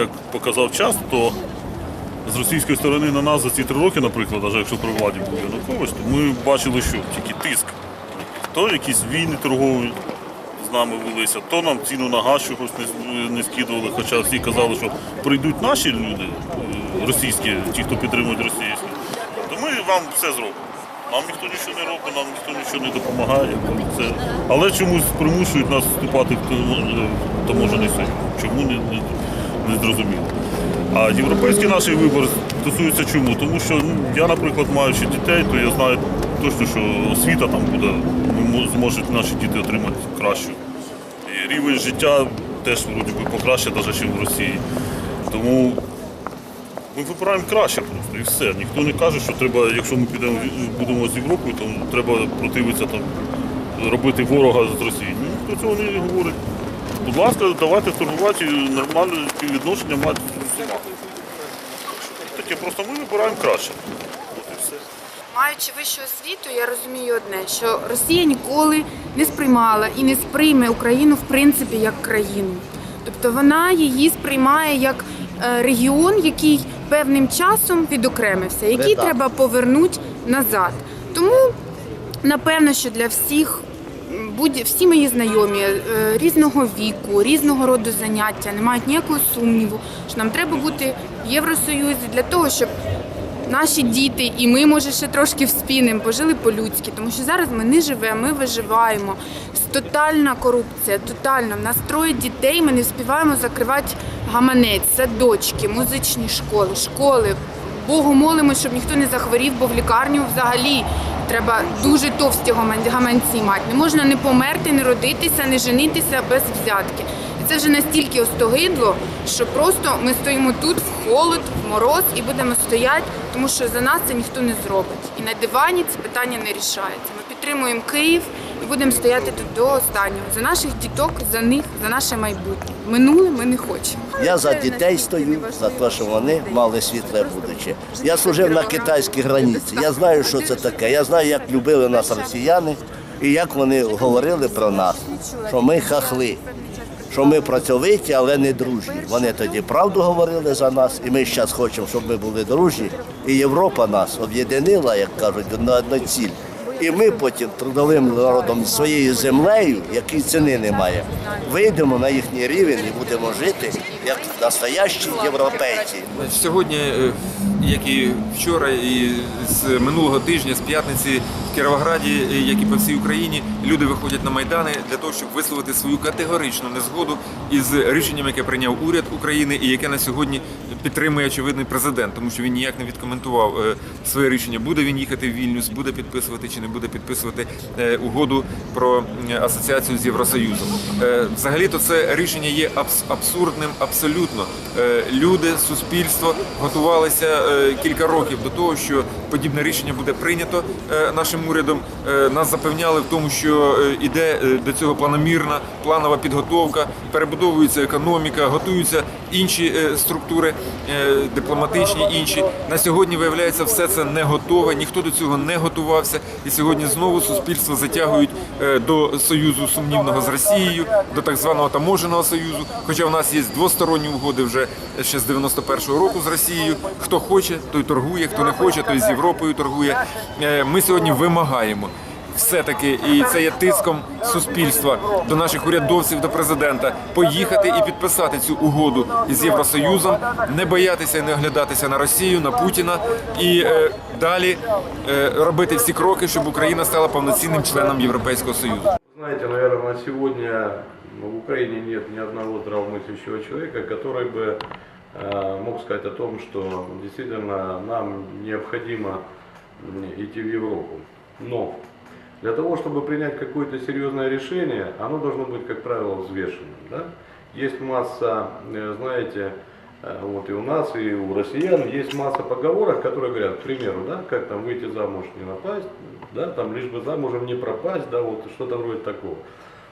як показав час, то з російської сторони на нас за ці три роки, наприклад, навіть якщо при владі був Янукович, то ми бачили, що тільки тиск. То якісь війни торгові з нами велися, то нам ціну на газ чогось не, не скидували, хоча всі казали, що прийдуть наші люди, е, російські, ті, хто підтримують російські, то ми вам все зробимо. Нам ніхто нічого не робить, нам ніхто нічого не допомагає. Це... Але чомусь примушують нас вступати в таможений союз. Чому не, не, не. А європейський наш вибір стосується чому? Тому що ну, я, наприклад, маючи дітей, то я знаю точно, що освіта там буде, зможуть наші діти отримати кращу. І рівень життя теж вроді би покраще, навіть, ніж в Росії. Тому ми вибираємо краще просто і все. Ніхто не каже, що треба, якщо ми підемо будемо з Європою, то треба противитися там, робити ворога з Росії. Ні, ніхто цього не говорить. Будь ласка, давайте торгувати і нормальне співвідношення мати з усіма. Таке просто ми вибираємо краще. От і все. Маючи вищу освіту, я розумію одне, що Росія ніколи не сприймала і не сприйме Україну в принципі як країну. Тобто вона її сприймає як е, регіон, який певним часом відокремився, який треба повернути назад. Тому напевно, що для всіх будь всі мої знайомі е, різного віку, різного роду заняття не мають ніякого сумніву, що нам треба бути в Євросоюзі для того, щоб наші діти, і ми, може, ще трошки вспінемо, пожили по-людськи, тому що зараз ми не живемо, ми виживаємо. Тотальна корупція, тотальна. В нас троє дітей, ми не встигаємо закривати гаманець, садочки, музичні школи, школи. Богу молимо, щоб ніхто не захворів, бо в лікарню взагалі треба дуже товсті гаманці мати. Не можна не померти, не родитися, не женитися без взятки. І це вже настільки остогидло, що просто ми стоїмо тут в холод, в мороз і будемо стояти, тому що за нас це ніхто не зробить. І на дивані це питання не рішається. Ми підтримуємо Київ будемо стояти тут до останнього. За наших діток, за них, за наше майбутнє. Минуле ми не хочемо. Я за дітей стою, за те, що вони мали світле будуче. Я служив на китайській границі. Я знаю, що це таке. Я знаю, як любили нас росіяни і як вони говорили про нас, що ми хахли, що ми працьовиті, але не дружні. Вони тоді правду говорили за нас, і ми зараз хочемо, щоб ми були дружні. І Європа нас об'єднила, як кажуть, на одну ціль. І ми потім трудовим народом своєю землею, якій ціни немає, вийдемо на їхній рівень і будемо жити як настоящі європейці. Сьогодні, е, як і вчора, і з минулого тижня, з п'ятниці в Кіровограді, як і по всій Україні, люди виходять на майдани для того, щоб висловити свою категоричну незгоду із рішенням, яке прийняв уряд України, і яке на сьогодні підтримує очевидний президент, тому що він ніяк не відкоментував е, своє рішення. Буде він їхати в Вільнюс, буде підписувати чи не буде підписувати е, угоду про е, асоціацію з Євросоюзом. Е, Взагалі-то це рішення є абс- абсурдним абсолютно. Люди, суспільство готувалися кілька років до того, що подібне рішення буде прийнято е, нашим урядом. Е, Нас запевняли в тому, що е, іде е, до цього планомірна планова підготовка, перебудовується економіка, готуються інші е, структури е, дипломатичні, інші на сьогодні виявляється, все це не готове. Ніхто до цього не готувався, і сьогодні знову суспільство затягують е, до союзу сумнівного з Росією, до так званого таможеного союзу. Хоча в нас є двосторонні угоди вже ще з 91-го року з Росією. Хто хоче, той торгує, хто не хоче, той з Європою торгує. Е, Ми сьогодні вимагаємо. Все-таки, і це є тиском суспільства до наших урядовців, до президента поїхати і підписати цю угоду із Євросоюзом, не боятися і не оглядатися на Росію, на Путіна і е, далі е, робити всі кроки, щоб Україна стала повноцінним членом Європейського союзу. Знаете, наверное, на сегодня в Украине нет ни одного здравомыслящего человека, который бы э, Мог сказать о том, что действительно нам необходимо идти в Европу. Но для того, чтобы принять какое-то серьезное решение, оно должно быть, как правило, взвешенным. Да? Есть масса, э, знаете, э, вот и у нас, и у россиян есть масса поговорок, которые говорят, к примеру, да, как там выйти замуж не напасть, да, там лишь бы замужем не пропасть, да, вот что-то вроде такого.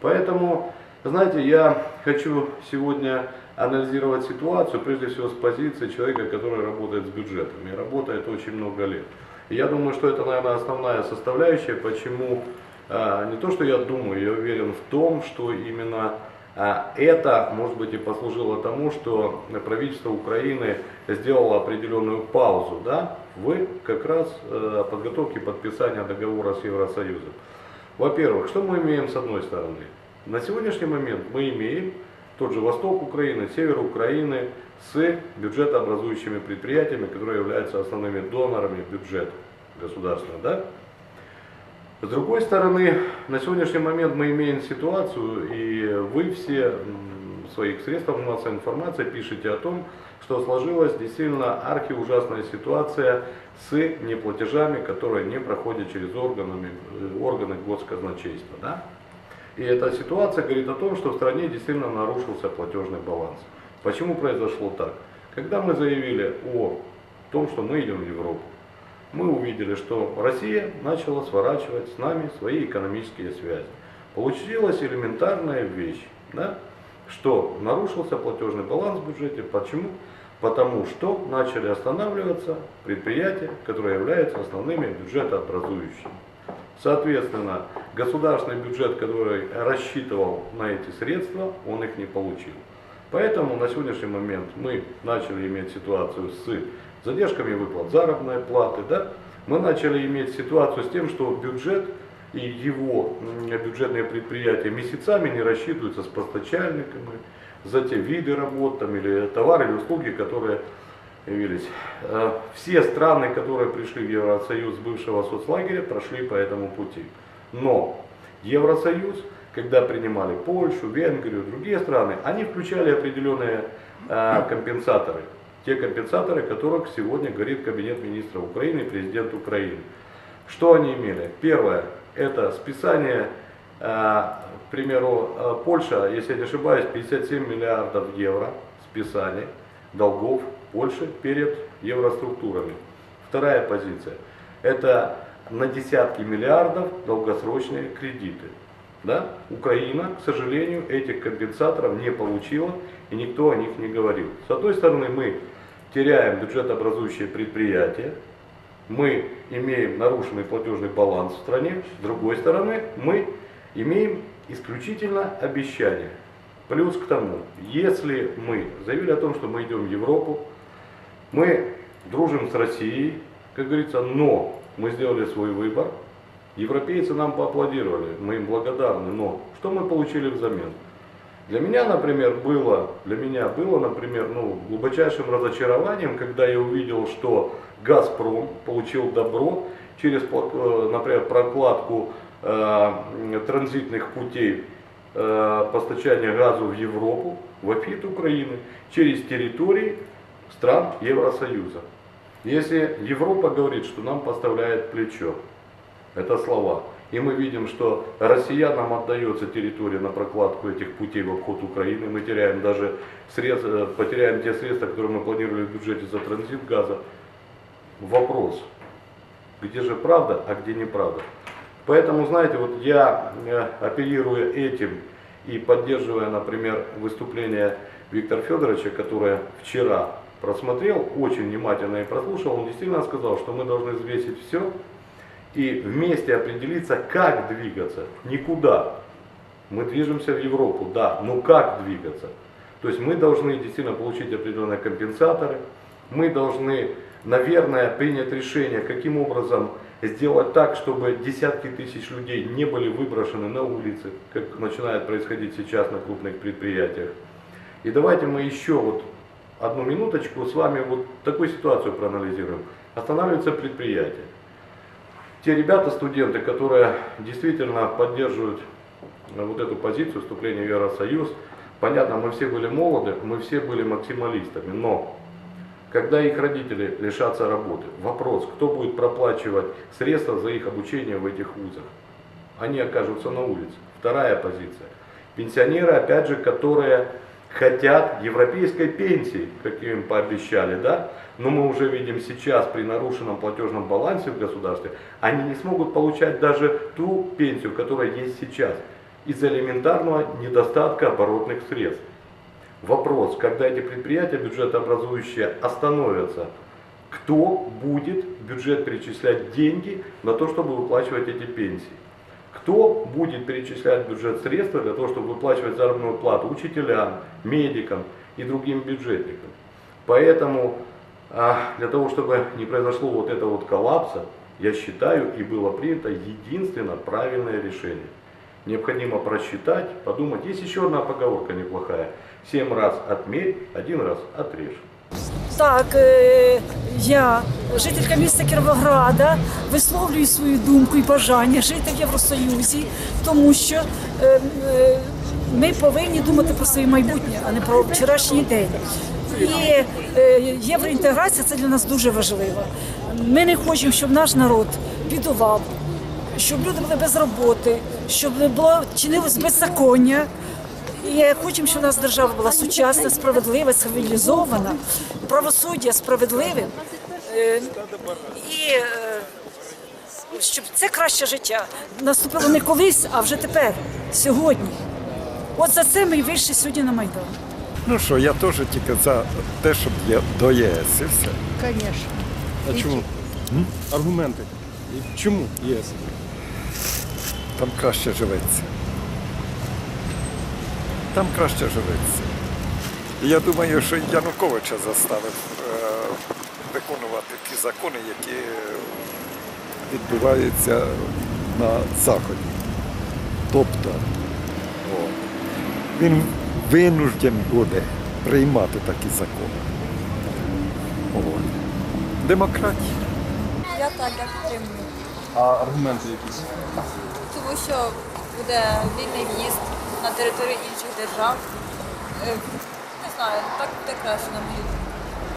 Поэтому, знаете, я хочу сегодня анализировать ситуацию, прежде всего с позиции человека, который работает с бюджетом и работает очень много лет. И я думаю, что это, наверное, основная составляющая, почему а, не то, что я думаю, я уверен в том, что именно А Это, может быть, и послужило тому, что правительство Украины сделало определенную паузу да, в как раз э, подготовке подписания договора с Евросоюзом. Во-первых, что мы имеем с одной стороны? На сегодняшний момент мы имеем тот же восток Украины, север Украины с бюджетообразующими предприятиями, которые являются основными донорами бюджета государственного. Да? С другой стороны, на сегодняшний момент мы имеем ситуацию, и вы все в своих средствах массовой информации пишете о том, что сложилась действительно архиужасная ситуация с неплатежами, которые не проходят через органами, э, органы госказначейства. Да? И эта ситуация говорит о том, что в стране действительно нарушился платежный баланс. Почему произошло так? Когда мы заявили о том, что мы идем в Европу, мы увидели, что Россия начала сворачивать с нами свои экономические связи. Получилась элементарная вещь, да, что нарушился платежный баланс в бюджете. Почему? Потому что начали останавливаться предприятия, которые являются основными бюджетообразующими. Соответственно, государственный бюджет, который рассчитывал на эти средства, он их не получил. Поэтому на сегодняшний момент мы начали иметь ситуацию с задержками выплат заработной платы. Да? Мы начали иметь ситуацию с тем, что бюджет и его бюджетные предприятия месяцами не рассчитываются с постачальниками за те виды работ там, или товары или услуги, которые явились. Э, Все страны, которые пришли в Евросоюз с бывшего соцлагеря, прошли по этому пути. Но Евросоюз, когда принимали Польшу, Венгрию, другие страны, они включали определенные э, компенсаторы. Те компенсаторы, которых сегодня говорит Кабинет министров Украины президент Украины. Что они имели? Первое, это списание, э, к примеру, Польша, если я не ошибаюсь, 57 миллиардов евро списание долгов Польши перед евроструктурами. Вторая позиция, это на десятки миллиардов долгосрочные кредиты. Да? Украина, к сожалению, этих компенсаторов не получила и никто о них не говорил. С одной стороны, мы теряем бюджетообразующие предприятия, мы имеем нарушенный платежный баланс в стране, с другой стороны, мы имеем исключительно обещания. Плюс к тому, если мы заявили о том, что мы идем в Европу, мы дружим с Россией, как говорится, но мы сделали свой выбор, европейцы нам поаплодировали, мы им благодарны, но что мы получили взамен? Для меня, например, было, для меня было, например, ну, глубочайшим разочарованием, когда я увидел, что Газпром получил добро через, э, например, прокладку э, транзитных путей э, постачания газа в Европу, в АФИТ Украины, через территории стран Евросоюза. Если Европа говорит, что нам поставляет плечо, это слова. И мы видим, что россиянам отдается территория на прокладку этих путей в обход Украины. Мы теряем даже средства, потеряем те средства, которые мы планировали в бюджете за транзит газа. Вопрос, где же правда, а где неправда? Поэтому, знаете, вот я, э, оперируя этим и поддерживая, например, выступление Виктора Федоровича, которое вчера просмотрел, очень внимательно и прослушал, он действительно сказал, что мы должны взвесить все и вместе определиться, как двигаться, никуда. Мы движемся в Европу, да, но как двигаться? То есть мы должны действительно получить определенные компенсаторы, мы должны, наверное, принять решение, каким образом сделать так, чтобы десятки тысяч людей не были выброшены на улицы, как начинает происходить сейчас на крупных предприятиях. И давайте мы еще вот одну минуточку с вами вот такую ситуацию проанализируем. Останавливается предприятие. Те ребята, студенты, которые действительно поддерживают э, вот эту позицию вступления в Евросоюз, понятно, мы все были молоды, мы все были максималистами, но когда их родители лишатся работы, вопрос, кто будет проплачивать средства за их обучение в этих вузах? Они окажутся на улице. Вторая позиция. Пенсионеры, опять же, которые хотят европейской пенсии, как им пообещали, да? Но мы уже видим сейчас при нарушенном платежном балансе в государстве, они не смогут получать даже ту пенсию, которая есть сейчас, из-за элементарного недостатка оборотных средств. Вопрос, когда эти предприятия бюджетообразующие остановятся, кто будет в бюджет перечислять деньги на то, чтобы выплачивать эти пенсии? Кто будет перечислять бюджет средства для того, чтобы выплачивать заработную плату учителям, медикам и другим бюджетникам? Поэтому а, для того, чтобы не произошло вот этого вот коллапса, я считаю, и было принято единственно правильное решение. Необходимо просчитать, подумать. Есть еще одна поговорка неплохая. Семь раз отмерь, один раз отрежь. Так, е, я, жителька міста Кіровограда, висловлюю свою думку і бажання жити в Євросоюзі, тому що е, е, ми повинні думати про своє майбутнє, а не про вчорашній день. І е, євроінтеграція це для нас дуже важливо. Ми не хочемо, щоб наш народ бідував, щоб люди були без роботи, щоб було чинилось беззаконня. І хочемо, щоб у нас держава була сучасна, справедлива, цивілізована, правосуддя справедливим. Е, І е, щоб це краще життя наступило не колись, а вже тепер, сьогодні. От за це ми й вийшли сьогодні на Майдан. Ну що, я теж тільки за те, щоб є до ЄС і все. Звісно. А чому? М? Аргументи. І Чому ЄС? Там краще живеться. Там краще живеться. І я думаю, що Януковича заставив е, виконувати ті закони, які відбуваються на Заході. Тобто о, він винужден буде приймати такі закони. О, демократія. Я так, я підтримую. А аргументи якісь? Тому що буде вільний в'їзд на територію інших держав. Не знаю, так буде краще, на мою.